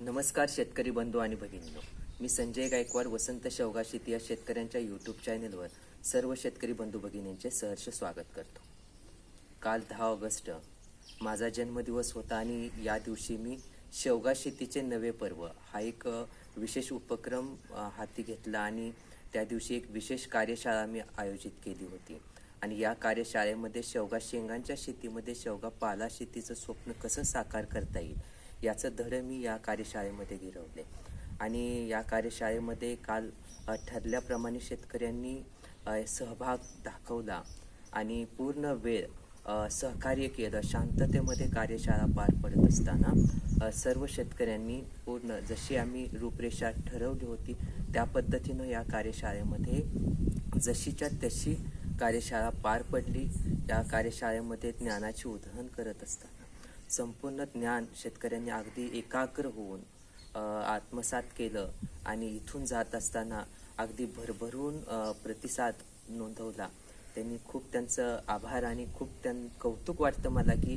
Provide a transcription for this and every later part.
नमस्कार शेतकरी बंधू आणि भगिनींनो. मी संजय गायकवाड वसंत शेवगा शेती या शेतकऱ्यांच्या यूट्यूब चॅनेलवर सर्व शेतकरी बंधू भगिनींचे सहर्ष स्वागत करतो. काल दहा ऑगस्ट माझा जन्मदिवस होता आणि या दिवशी मी शेवगा शेतीचे नवे पर्व हा एक विशेष उपक्रम हाती घेतला आणि त्या दिवशी एक विशेष कार्यशाळा मी आयोजित केली होती. आणि या कार्यशाळेमध्ये शेवगा शेंगांच्या शेतीमध्ये शेवगा पाला शेतीचं स्वप्न कसं साकार करता येईल याचं धडे मी या कार्यशाळेमध्ये गिरवले. आणि या कार्यशाळेमध्ये काल ठरल्याप्रमाणे शेतकऱ्यांनी सहभाग दाखवला आणि पूर्ण वेळ सहकार्य केलं. शांततेमध्ये कार्यशाळा पार पडत असताना सर्व शेतकऱ्यांनी पूर्ण जशी आम्ही रूपरेषा ठरवली होती त्या पद्धतीनं या कार्यशाळेमध्ये जशीच्या तशी कार्यशाळा पार पडली. या कार्यशाळेमध्ये ज्ञानाची उधळण करत असताना. संपूर्ण ज्ञान शेतकऱ्यांनी अगदी एकाग्र होऊन आत्मसात केलं आणि इथून जात असताना अगदी भरभरून प्रतिसाद नोंदवला. त्यांनी खूप त्यांचं आभार आणि खूप त्यां कौतुक वाटतं मला की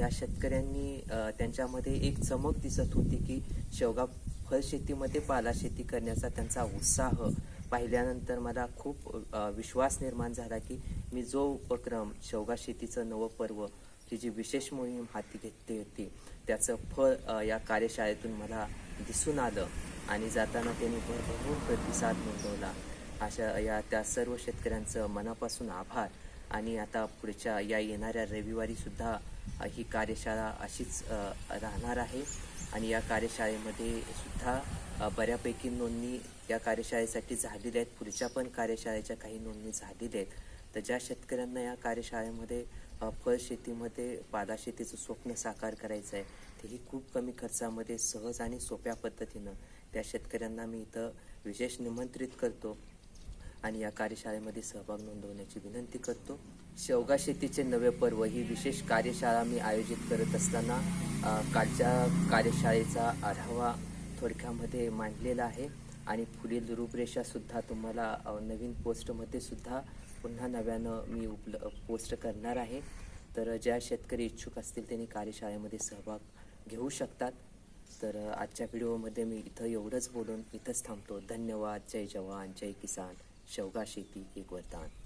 या शेतकऱ्यांनी त्यांच्यामध्ये एक चमक दिसत होती की शेवगा फळशेतीमध्ये पाला शेती करण्याचा त्यांचा उत्साह पाहिल्यानंतर मला खूप विश्वास निर्माण झाला की मी जो उपक्रम शेवगा शेतीचं नवं पर्व ही जी विशेष मोहीम हाती घेतली होती त्याचं फळ या कार्यशाळेतून मला दिसून आलं आणि जाताना त्यांनी भरभरून प्रतिसाद नोंदवला अशा या त्या सर्व शेतकऱ्यांचं मनापासून आभार. आणि आता पुढच्या या येणाऱ्या रविवारी सुद्धा ही कार्यशाळा अशीच राहणार आहे. आणि या कार्यशाळेमध्ये सुद्धा बऱ्यापैकी नोंदणी या कार्यशाळेसाठी झालेल्या आहेत. पुढच्या पण कार्यशाळेच्या काही नोंदणी झालेल्या आहेत. तर ज्या शेतकऱ्यांना या कार्यशाळेमध्ये फळ शेतीमध्ये पाला शेतीचं स्वप्न साकार करायचं आहे तेही खूप कमी खर्चामध्ये सहज आणि सोप्या पद्धतीनं त्या शेतकऱ्यांना मी इथं विशेष निमंत्रित करतो आणि या कार्यशाळेमध्ये सहभाग नोंदवण्याची विनंती करतो. शेवगा शेतीचे नवे पर्व ही विशेष कार्यशाळा मी आयोजित करत असताना कालच्या कार्यशाळेचा आढावा थोडक्यामध्ये मांडलेला आहे आणि पुढील रूपरेषासुद्धा तुम्हाला नवीन पोस्टमध्ये सुद्धा पुन्हा नव्यानं मी उपल पोस्ट करणार आहे. तर ज्या शेतकरी इच्छुक असतील त्यांनी कार्यशाळेमध्ये सहभाग घेऊ शकतात. तर आजच्या व्हिडिओमध्ये मी इथं एवढंच बोलून इथंच थांबतो. धन्यवाद. जय जवान. जय किसान. शेवगा शेती. एक वरदान.